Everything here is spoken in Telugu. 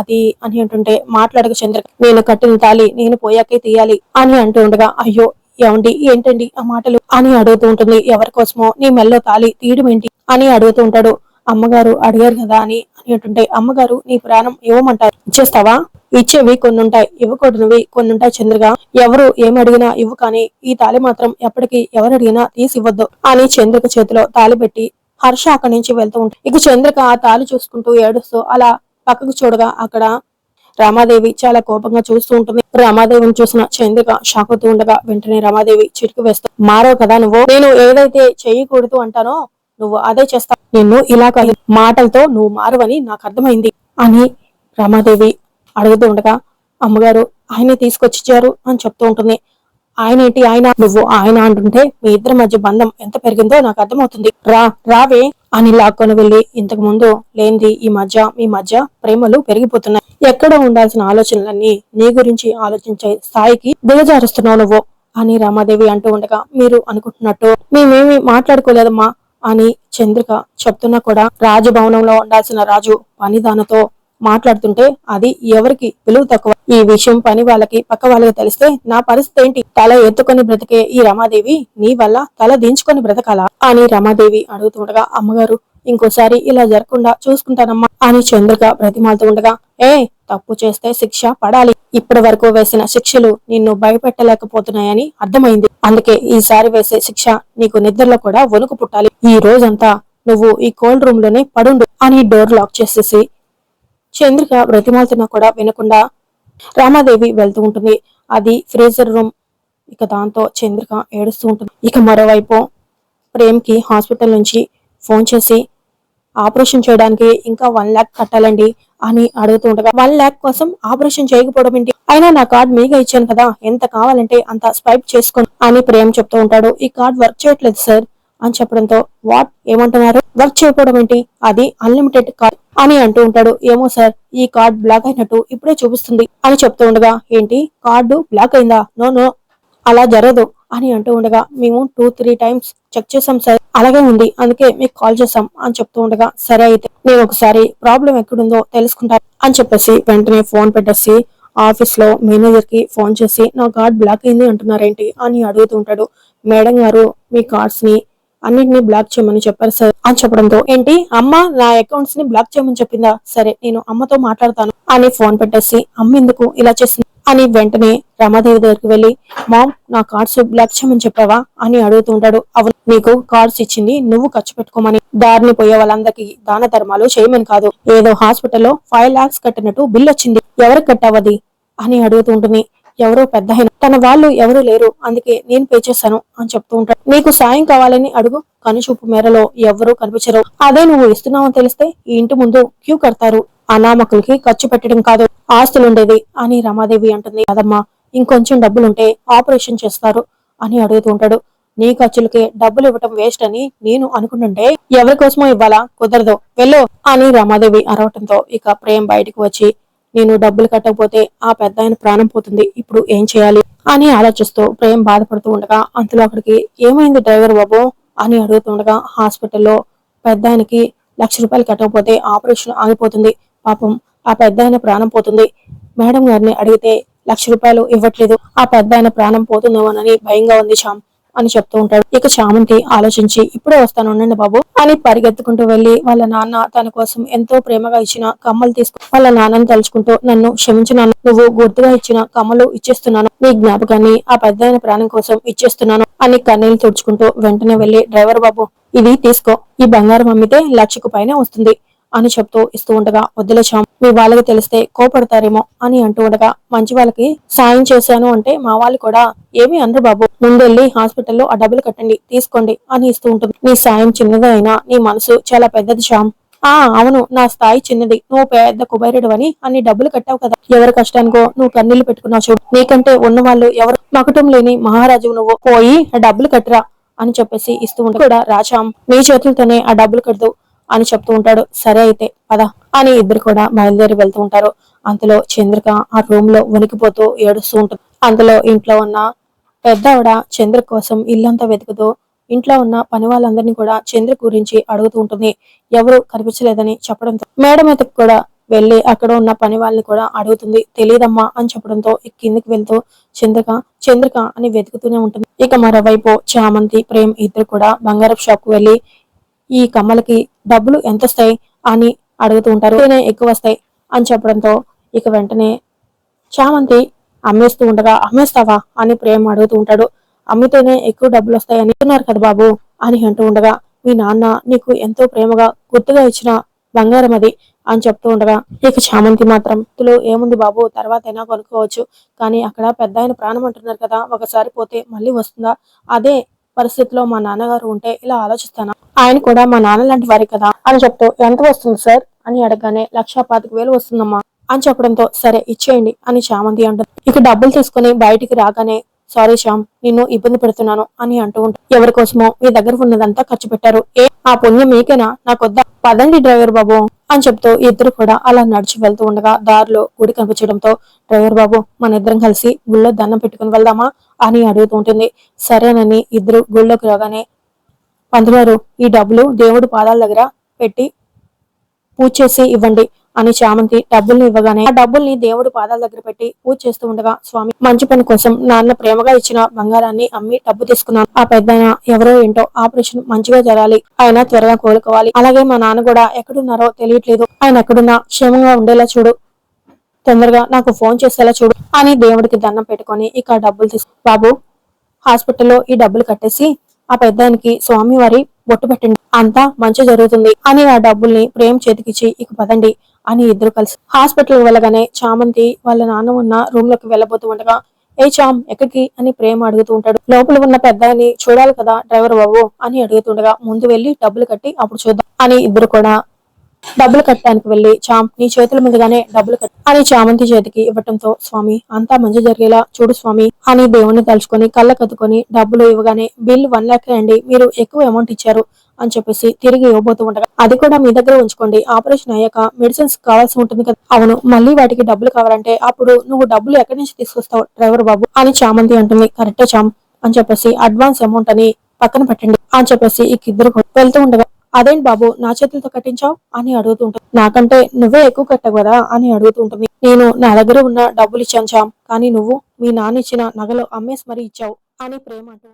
అది అని అంటుంటే మాట్లాడక చంద్ర నేను కట్టిన తాలి నేను పోయాకే తీయాలి అని అంటూ ఉండగా అయ్యో ఏమండి ఏంటండి ఆ మాటలు? అని అడుగుతూ ఉంటుంది ఎవరి కోసమో? నీ మెల్లో తాలి తీయడం ఏంటి? అని అడుగుతూ ఉంటాడు. అమ్మగారు అడిగారు కదా అని అని అంటుంటే అమ్మగారు నీ ప్రాణం ఇవ్వమంటారు. ఇచ్చేస్తావా? ఇచ్చేవి కొన్ని ఉంటాయి ఇవ్వకూడనివి కొన్ని ఉంటాయి చంద్రగా. ఎవరు ఏమి అడిగినా ఇవ్వు కానీ ఈ తాలి మాత్రం ఎప్పటికీ ఎవరు అడిగినా తీసి ఇవ్వద్దు అని చంద్రిక చేతిలో తాలి పెట్టి హర్ష అక్కడి నుంచి వెళ్తూ ఉంటుంది ఇక చంద్రిక ఆ తాలి చూసుకుంటూ ఏడుస్తూ అలా పక్కకు చూడగా అక్కడ రామాదేవి చాలా కోపంగా చూస్తూ ఉంటుంది. రామాదేవిని చూసిన చంద్రిక షాక్ అవుతూ ఉండగా వెంటనే రామాదేవి చిటికి వేస్తూ మారో కదా నువ్వు? నేను ఏదైతే చేయకూడదు అంటానో నువ్వు అదే చేస్తా. నిన్ను ఇలా కాదు మాటలతో నువ్వు మారవని నాకు అర్థమైంది అని రామాదేవి అడుగుతూ ఉండగా అమ్మగారు ఆయనే తీసుకొచ్చిచ్చారు అని చెప్తూ ఉంటుంది. ఆయన ఏంటి ఆయన నువ్వు ఆయన అంటుంటే మీ ఇద్దరి మధ్య బంధం ఎంత పెరిగిందో నాకు అర్థమవుతుంది. రా రావే అని లాక్కొని వెళ్ళి ఇంతకు ముందు లేనిది ఈ మధ్య మీ మధ్య ప్రేమలు పెరిగిపోతున్నాయి. ఎక్కడ ఉండాల్సిన ఆలోచనలన్నీ నీ గురించి ఆలోచించే స్థాయికి దిగజారుస్తున్నావు నువ్వు అని రామాదేవి అంటూ ఉండగా మీరు అనుకుంటున్నట్టు మేమేమి మాట్లాడుకోలేదమ్మా అని చంద్రిక చెప్తున్నా కూడా రాజభవనంలో ఉండాల్సిన రాజు పనిదానతో మాట్లాడుతుంటే అది ఎవరికి విలువ తక్కువ. ఈ విషయం పని వాళ్ళకి పక్క వాళ్ళకి తెలిస్తే నా పరిస్థితి ఏంటి? తల ఎత్తుకొని బ్రతికే ఈ రమాదేవి నీ వల్ల తల దించుకొని బ్రతకాలా? అని రమాదేవి అడుగుతుండగా అమ్మగారు ఇంకోసారి ఇలా జరగకుండా చూసుకుంటానమ్మా అని చంద్రిక బ్రతిమాలుతూ ఉండగా ఏ తప్పు చేస్తే శిక్ష పడాలి. ఇప్పటి వరకు వేసిన శిక్షలు నిన్ను భయపెట్టలేకపోతున్నాయని అర్థమైంది. అందుకే ఈసారి వేసే శిక్ష నీకు నిద్రలో కూడా వణుకు పుట్టాలి. ఈ రోజంతా నువ్వు ఈ కోల్డ్ రూమ్లోనే పడుండు అని డోర్ లాక్ చేసేసి చంద్రిక బ్రతిమాలుతున్నా కూడా వినకుండా రామాదేవి వెళ్తూ ఉంటుంది. అది ఫ్రీజర్ రూమ్ ఇక దాంతో చంద్రిక ఏడుస్తూ ఉంటుంది. ఇక మరోవైపు ప్రేమ్కి హాస్పిటల్ నుంచి ఫోన్ చేసి ఆపరేషన్ చేయడానికి ఇంకా వన్ ల్యాక్ కట్టాలండి అని అడుగుతూ ఉండగా వన్ ల్యాక్ కోసం ఆపరేషన్ చేయకపోవడం ఏంటి? అయినా నా కార్డ్ మీగా ఇచ్చాను కదా ఎంత కావాలంటే అంత స్వైప్ చేసుకోండి అని ప్రేమ్ చెప్తూ ఉంటాడు. ఈ కార్డ్ వర్క్ చేయట్లేదు సార్. అని చెప్పడంతో వాట్ ఏమంటున్నారు? వర్క్ చేయకపోవడం ఏంటి? అది అన్లిమిటెడ్ కార్డ్ అని అంటూ ఉంటాడు. ఏమో సార్ ఈ కార్డ్ బ్లాక్ అయినట్టు ఇప్పుడే చూపిస్తుంది అని చెప్తూ ఉండగా ఏంటి? కార్డు బ్లాక్ అయిందా? నో నో అలా జరగదు అని అంటూ ఉండగా మేము టూ త్రీ టైమ్స్ చెక్ చేసాం సార్. అలాగే ఉంది అందుకే మీకు కాల్ చేసాం అని చెప్తూ ఉండగా సరే అయితే నేను ఒకసారి ప్రాబ్లం ఎక్కడుందో తెలుసుకుంటాను అని చెప్పేసి వెంటనే ఫోన్ పెట్టేసి ఆఫీస్లో మేనేజర్కి ఫోన్ చేసి నా కార్డ్ బ్లాక్ అయింది అంటున్నారేంటి? అని అడుగుతూ ఉంటాడు. మేడం గారు మీ కార్డ్స్ని అన్నిటిని బ్లాక్ చేయమని చెప్పారు సార్. అని చెప్పడంతో ఏంటి? అమ్మ నా అకౌంట్స్ని బ్లాక్ చేయమని చెప్పిందా? సరే నేను అమ్మతో మాట్లాడతాను అని ఫోన్ పెట్టేసి అమ్మ ఎందుకు ఇలా చేసింది అని వెంటనే రమాదేవి దగ్గరికి వెళ్ళి మామ్ నా కార్డ్స్ బ్లాక్ చేయమని చెప్పావా? అని అడుగుతూ ఉంటాడు. అవును నీకు కార్డ్స్ ఇచ్చింది నువ్వు ఖర్చు పెట్టుకోమని. దారిని పోయే వాళ్ళందరికీ దాన ధర్మాలు చేయమని కాదు. ఏదో హాస్పిటల్లో ఫైవ్ లాక్స్ కట్టినట్టు బిల్ వచ్చింది. ఎవరికి కట్టావది? అని అడుగుతూ ఉంటుంది. ఎవరో పెద్ద తన వాళ్ళు ఎవరు లేరు. అందుకే నేను పే చేశాను అని చెప్తూ ఉంటాడు. నీకు సాయం కావాలని అడుగు కనుచూపు మేరలో ఎవరూ కనిపించరు. అదే నువ్వు ఇస్తున్నావని తెలిస్తే ఈ ఇంటి ముందు క్యూ కడతారు. అనామకులకి ఖర్చు పెట్టడం కాదు. ఆస్తులుండేది అని రమాదేవి అంటుంది. కదమ్మా ఇంకొంచెం డబ్బులుంటే ఆపరేషన్ చేస్తారు అని అడుగుతూ ఉంటాడు. నీ ఖర్చులకే డబ్బులు ఇవ్వటం వేస్ట్ అని నేను అనుకుంటుంటే ఎవరి కోసమో ఇవ్వాలా? కుదరదు. వెళ్ళు అని రమాదేవి అరవటంతో ఇక ప్రేమ్ బయటకు వచ్చి నేను డబ్బులు కట్టకపోతే ఆ పెద్ద ఆయన ప్రాణం పోతుంది. ఇప్పుడు ఏం చేయాలి? అని ఆలోచిస్తూ ప్రేమ్ బాధపడుతూ ఉండగా అంతలో అక్కడికి ఏమైంది డ్రైవర్ బాబు? అని అడుగుతుండగా హాస్పిటల్లో పెద్ద ఆయనకి లక్ష రూపాయలు కట్టకపోతే ఆపరేషన్ ఆగిపోతుంది. పాపం ఆ పెద్ద ఆయన ప్రాణం పోతుంది. మేడం గారిని అడిగితే లక్ష రూపాయలు ఇవ్వట్లేదు. ఆ పెద్ద ఆయన ప్రాణం పోతుందేమోనని భయంగా ఉంది శ్యామ్. అని చెప్తూ ఉంటాడు. ఇక చామంతి ఆలోచించి ఇప్పుడే వస్తాను ఉండండి బాబు అని పరిగెత్తుకుంటూ వెళ్ళి వాళ్ళ నాన్న తన కోసం ఎంతో ప్రేమగా ఇచ్చిన కమ్మలు తీసుకు వాళ్ళ నాన్నని తలుచుకుంటూ నన్ను క్షమించినాను. నువ్వు గుర్తుగా ఇచ్చిన కమ్మలు ఇచ్చేస్తున్నాను. నీ జ్ఞాపకాన్ని ఆ పెద్ద ప్రాణం కోసం ఇచ్చేస్తున్నాను అని కన్నీళ్ళు తుడుచుకుంటూ వెంటనే వెళ్ళి డ్రైవర్ బాబు ఇది తీసుకో. ఈ బంగారం అమ్మితే లక్షకు పైన వస్తుంది. అని చెప్తూ ఇస్తూ ఉండగా వద్దులే మీ వాళ్ళకి తెలిస్తే కోపడతారేమో అని అంటూ ఉండగా మంచి వాళ్ళకి సాయం చేశాను అంటే మా వాళ్ళు కూడా ఏమీ అనరు బాబు. ముందెళ్ళి హాస్పిటల్లో ఆ డబ్బులు కట్టండి తీసుకోండి అని ఇస్తూ ఉంటుంది. నీ సాయం చిన్నదే అయినా నీ మనసు చాలా పెద్దది శ్యామ్. ఆ అవును నా స్థాయి చిన్నది. నువ్వు పెద్ద కుబైరుడు అని అన్ని డబ్బులు కట్టావు కదా. ఎవరి కష్టానికో నువ్వు కన్నీళ్ళు పెట్టుకున్నావు చూడు. నీకంటే ఉన్న వాళ్ళు ఎవరు మకటం లేని మహారాజు నువ్వు. పోయి ఆ డబ్బులు కట్టరా అని చెప్పేసి ఇస్తూ ఉంటా కూడా రాజాం మీ చేతులతోనే ఆ డబ్బులు కడదు అని చెప్తూ ఉంటాడు. సరే అయితే పద అని ఇద్దరు కూడా బయలుదేరి వెళ్తూ ఉంటారు. అంతలో చంద్రిక ఆ రూమ్లో వణికిపోతూ ఏడుస్తూ ఉంటుంది. అందులో ఇంట్లో ఉన్న పెద్ద ఆవిడ చంద్ర కోసం ఇల్లంతా వెతుకుతూ ఇంట్లో ఉన్న పని వాళ్ళందరినీ కూడా చంద్ర గురించి అడుగుతూ ఉంటుంది. ఎవరు కనిపించలేదని చెప్పడంతో మేడం అయితే కూడా వెళ్ళి అక్కడ ఉన్న పని వాళ్ళని కూడా అడుగుతుంది. తెలియదమ్మా అని చెప్పడంతో కిందకి వెళ్తూ చంద్రిక చంద్రిక అని వెతుకుతూనే ఉంటుంది. ఇక మరోవైపు చామంతి ప్రేమ్ ఇద్దరు కూడా బంగారపు షాప్కు వెళ్ళి ఈ కమ్మలకి డబ్బులు ఎంత వస్తాయి అని అడుగుతూ ఉంటారు. ఎక్కువ వస్తాయి అని చెప్పడంతో ఇక వెంటనే చామంతి అమ్మేస్తూ ఉండగా అమ్మేస్తావా? అని ప్రేమ అడుగుతూ ఉంటాడు. అమ్మితేనే ఎక్కువ డబ్బులు వస్తాయి అంటున్నారు కదా బాబు అని అంటూ ఉండగా మీ నాన్న నీకు ఎంతో ప్రేమగా గుర్తుగా ఇచ్చిన బంగారం అది అని చెప్తూ ఉండగా ఇక చామంతి మాత్రం ఇందులో ఏముంది బాబు? తర్వాత అయినా కొనుక్కోవచ్చు. కానీ అక్కడ పెద్ద ఆయన ప్రాణం అంటున్నారు కదా ఒకసారి పోతే మళ్ళీ వస్తుందా? అదే పరిస్థితిలో మా నాన్నగారు ఉంటే ఇలా ఆలోచిస్తాను? ఆయన కూడా మా నాన్న లాంటి వారి కదా. అని చెప్తూ ఎంత వస్తుంది సార్? అని అడగగానే లక్ష పాతిక వేలు వస్తుందమ్మా. అని చెప్పడంతో సరే ఇచ్చేయండి అని చామంతి అంటుంది. ఇక డబ్బులు తీసుకుని బయటికి రాగానే సారీ శ్యామ్ నిన్ను ఇబ్బంది పెడుతున్నాను అని అంటూ ఉంటాను ఎవరి కోసమో మీ దగ్గర ఉన్నదంతా ఖర్చు పెట్టారు. ఏ ఆ పుణ్యం మీకేనా? నాకొద్దా? పదండి డ్రైవర్ బాబు. అని చెప్తూ ఇద్దరు కూడా అలా నడిచి వెళ్తూ ఉండగా దారిలో గుడి కనిపించడంతో డ్రైవర్ బాబు మన ఇద్దరం కలిసి గుళ్ళో దండం పెట్టుకుని వెళ్దామా? అని అడుగుతూ ఉంటుంది. సరేనని. ఇద్దరు గుళ్ళోకి రాగానే పంతులు ఈ డబ్బులు దేవుడి పాదాల దగ్గర పెట్టి పూజ చేసి ఇవ్వండి. అని చామంతి డబ్బుల్ని ఇవ్వగానే ఆ డబ్బుల్ని దేవుడి పాదాల దగ్గర పెట్టి పూజ చేస్తూ ఉండగా స్వామి మంచి పని కోసం నాన్న ప్రేమగా ఇచ్చిన బంగారాన్ని అమ్మి డబ్బు తీసుకున్నాను. ఆ పెద్ద ఎవరో ఏంటో ఆపరేషన్ మంచిగా జరగాలి ఆయన త్వరగా కోలుకోవాలి. అలాగే మా నాన్న కూడా ఎక్కడున్నారో తెలియట్లేదు. ఆయన ఎక్కడున్నా క్షేమంగా ఉండేలా చూడు. తొందరగా నాకు ఫోన్ చేసేలా చూడు అని దేవుడికి దండం పెట్టుకొని ఇక డబ్బులు తీసుకు బాబు హాస్పిటల్లో ఈ డబ్బులు కట్టేసి ఆ పెద్దానికి స్వామివారి బొట్టు పెట్టండి. అంతా మంచి జరుగుతుంది. అని ఆ డబ్బుల్ని ప్రేమ చేతికిచ్చి ఇక పదండి. అని ఇద్దరు కలిసి హాస్పిటల్ వెళ్ళగానే చామంతి వాళ్ళ నాన్న ఉన్న రూమ్లోకి వెళ్ళబోతూ ఉండగా ఏ చామ్ ఎక్కడికి? అని ప్రేమ అడుగుతూ ఉంటాడు. లోపల ఉన్న పెద్దాయని చూడాలి కదా డ్రైవర్ బాబు అని అడుగుతుండగా ముందు వెళ్ళి డబ్బులు కట్టి అప్పుడు చూద్దాం అని ఇద్దరు కూడా డబ్బులు కట్టడానికి వెళ్ళి చామ్ నీ చేతుల మీదుగానే డబ్బులు కట్ అని చామంతి చేతికి ఇవ్వటంతో స్వామి అంతా మంచి జరిగేలా చూడు స్వామి అని దేవుణ్ణి తలుచుకొని కళ్ళ కత్తుకొని డబ్బులు ఇవ్వగానే బిల్ వన్ లాక్ అండి మీరు ఎక్కువ అమౌంట్ ఇచ్చారు అని చెప్పేసి తిరిగి ఇవ్వబోతూ ఉంటారు అది కూడా మీ దగ్గర ఉంచుకోండి. ఆపరేషన్ అయ్యాక మెడిసిన్స్ కావాల్సి ఉంటుంది కదా. అవును మళ్ళీ వాటికి డబ్బులు కావాలంటే అప్పుడు నువ్వు డబ్బులు ఎక్కడి నుంచి తీసుకొస్తావు డ్రైవర్ బాబు? అని చామంతి అంటుంది. కరెక్టే చామ్ అని చెప్పేసి అడ్వాన్స్ అమౌంట్ అని పక్కన పెట్టండి అని చెప్పేసి ఇక ఇద్దరు వెళ్తూ ఉండగా అదేంటి బాబు నా చేతులతో కట్టించావు? అని అడుగుతూ ఉంటుంది. నాకంటే నువ్వే ఎక్కువ కట్టగదా కదా? అని అడుగుతూ ఉంటుంది. నేను నా దగ్గర ఉన్న డబ్బులు ఇచ్చాను చామ్ కానీ నువ్వు మీ నాన్న ఇచ్చిన నగలు అమ్మేసి మరీ ఇచ్చావు అని ప్రేమ అంటుంది.